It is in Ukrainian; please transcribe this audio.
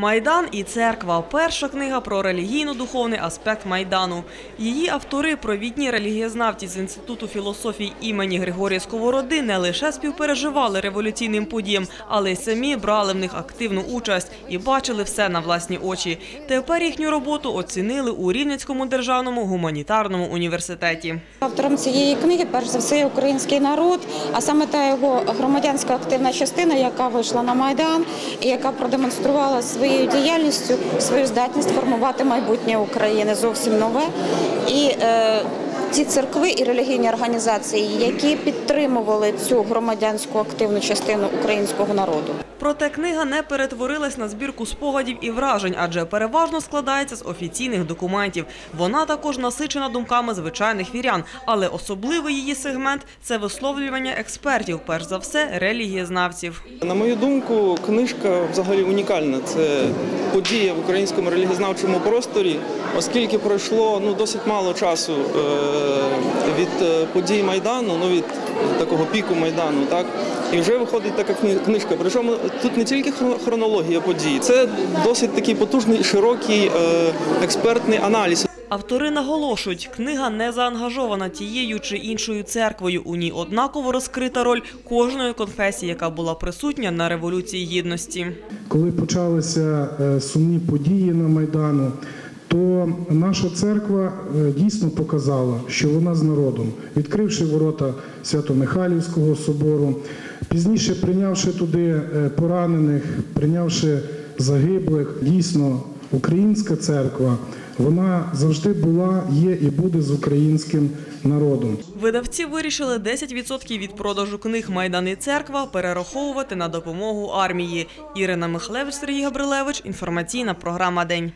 Майдан і церква перша книга про релігійно-духовний аспект майдану. Її автори, провідні релігієзнавці з інституту філософії імені Григорія Сковороди, не лише співпереживали революційним подіям, але й самі брали в них активну участь і бачили все на власні очі. Тепер їхню роботу оцінили у Рівненському державному гуманітарному університеті. Автором цієї книги, перш за все, український народ, а саме та його громадянська активна частина, яка вийшла на майдан і яка продемонструвала своєю діяльністю свою здатність формувати майбутнє України зовсім нове. І е, ті церкви і релігійні організації, які підтримували цю громадянську активну частину українського народу. Проте книга не перетворилась на збірку спогадів і вражень, адже переважно складається з офіційних документів. Вона також насичена думками звичайних вірян, але особливий її сегмент це висловлювання експертів, перш за все, релігієзнавців. На мою думку, книжка взагалі унікальна. Це подія в українському релігієзнавчому просторі, оскільки пройшло ну досить мало часу е, від е, подій майдану, ну від такого піку майдану, так і вже виходить така кни- книжка. Причому тут не тільки хро- хронологія подій, це досить такий потужний широкий е, експертний аналіз. Автори наголошують, книга не заангажована тією чи іншою церквою. У ній однаково розкрита роль кожної конфесії, яка була присутня на революції гідності. Коли почалися е, сумні події на Майдану, то наша церква е, дійсно показала, що вона з народом, відкривши ворота Свято-Михайлівського собору, пізніше прийнявши туди е, поранених, прийнявши загиблих, дійсно українська церква, вона завжди була, є і буде з українським народом. Видавці вирішили 10% від продажу книг «Майдан і церква» перераховувати на допомогу армії. Ірина Михлевич, Сергій Габрилевич. Інформаційна програма «День».